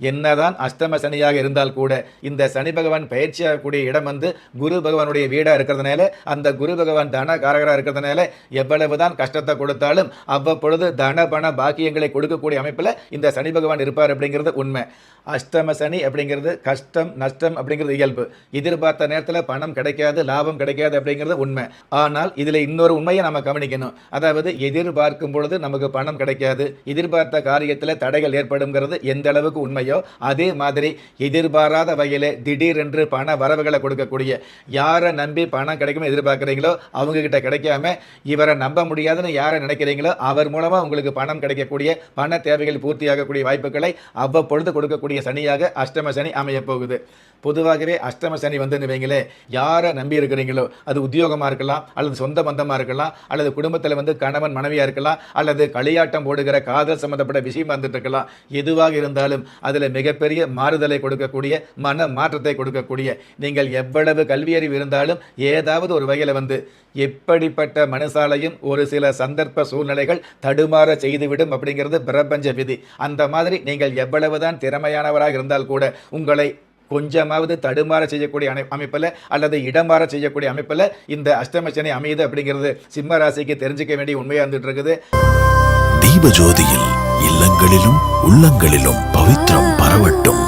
என்னதான் அஷ்டம சனியாக இருந்தால் கூட இந்த சனி பகவான் பயிற்சியாகக்கூடிய இடம் வந்து குரு பகவானுடைய வீடாக இருக்கிறதுனால அந்த குரு பகவான் தன காரகராக இருக்கிறதுனால எவ்வளவுதான் கஷ்டத்தை கொடுத்தாலும் அவ்வப்பொழுது தன பண பாக்கியங்களை கொடுக்கக்கூடிய அமைப்பில் இந்த சனி பகவான் இருப்பார் அப்படிங்கிறது உண்மை. அஷ்டம சனி அப்படிங்கிறது கஷ்டம் நஷ்டம் அப்படிங்கிறது இயல்பு. எதிர்பார்த்த நேரத்தில் பணம் கிடைக்காது லாபம் கிடைக்காது அப்படிங்கிறது உண்மை. ஆனால் இதில் இன்னொரு உண்மையை நம்ம கவனிக்கணும். அதாவது எதிர்பார்க்கும் பொழுது நமக்கு பணம் கிடைக்காது எதிர்பார்த்த காரியத்தில் தடைகள் ஏற்படுங்கிறது எந்த அளவுக்கு உண்மையோ அதே மாதிரி எதிர்பாராத வகையில் திடீரென்று பண வரவுகளை கொடுக்கக்கூடிய யாரை நம்பி பணம் கிடைக்கும் எதிர்பார்க்குறீங்களோ அவங்கக்கிட்ட கிடைக்காம இவரை நம்ப முடியாதுன்னு யாரை நினைக்கிறீங்களோ அவர் மூலமாக உங்களுக்கு பணம் கிடைக்கக்கூடிய பண தேவைகள் பூர்த்தியாகக்கூடிய வாய்ப்புகளை அவ்வப்பொழுது கொடுக்கக்கூடிய சனியாக அஷ்டம சனி அமையப் போகுது. பொதுவாகவே அஷ்டம சனி வந்து வைங்களே யாரை நம்பி இருக்கிறீங்களோ அது உத்தியோகமாக இருக்கலாம் அல்லது சொந்த பந்தமாக இருக்கலாம் அல்லது குடும்பத்தில் வந்து கணவன் மனைவியாக இருக்கலாம் அல்லது களியாட்டம் போடுகிற காதல் சம்மந்தப்பட்ட விஷயம் வந்துட்டு இருக்கலாம் எதுவாக இருந்தாலும் அதில் மிகப்பெரிய மாறுதலை கொடுக்கக்கூடிய மன மாற்றத்தை கொடுக்கக்கூடிய. நீங்கள் எவ்வளவு கல்வியறிவு இருந்தாலும் ஏதாவது ஒரு வகையில் வந்து எப்படிப்பட்ட மனசாலையும் ஒரு சில சந்தர்ப்ப சூழ்நிலைகள் தடுமாற செய்துவிடும் அப்படிங்கிறது பிரபஞ்ச விதி. அந்த மாதிரி நீங்கள் எவ்வளவுதான் திறமையானவராக இருந்தால் கூட உங்களை கொஞ்சமாவது தடுமாற செய்யக்கூடிய அமை அமைப்பில் அல்லது இடமாற செய்யக்கூடிய அமைப்பில் இந்த அஷ்டமச்சனை அமையுது அப்படிங்கிறது சிம்ம ராசிக்கு தெரிஞ்சுக்க வேண்டிய உண்மையாக இருந்துட்டு இருக்குது. தீபஜோதியில் இல்லங்களிலும் உள்ளங்களிலும் பவித்ரம் பரவட்டும்.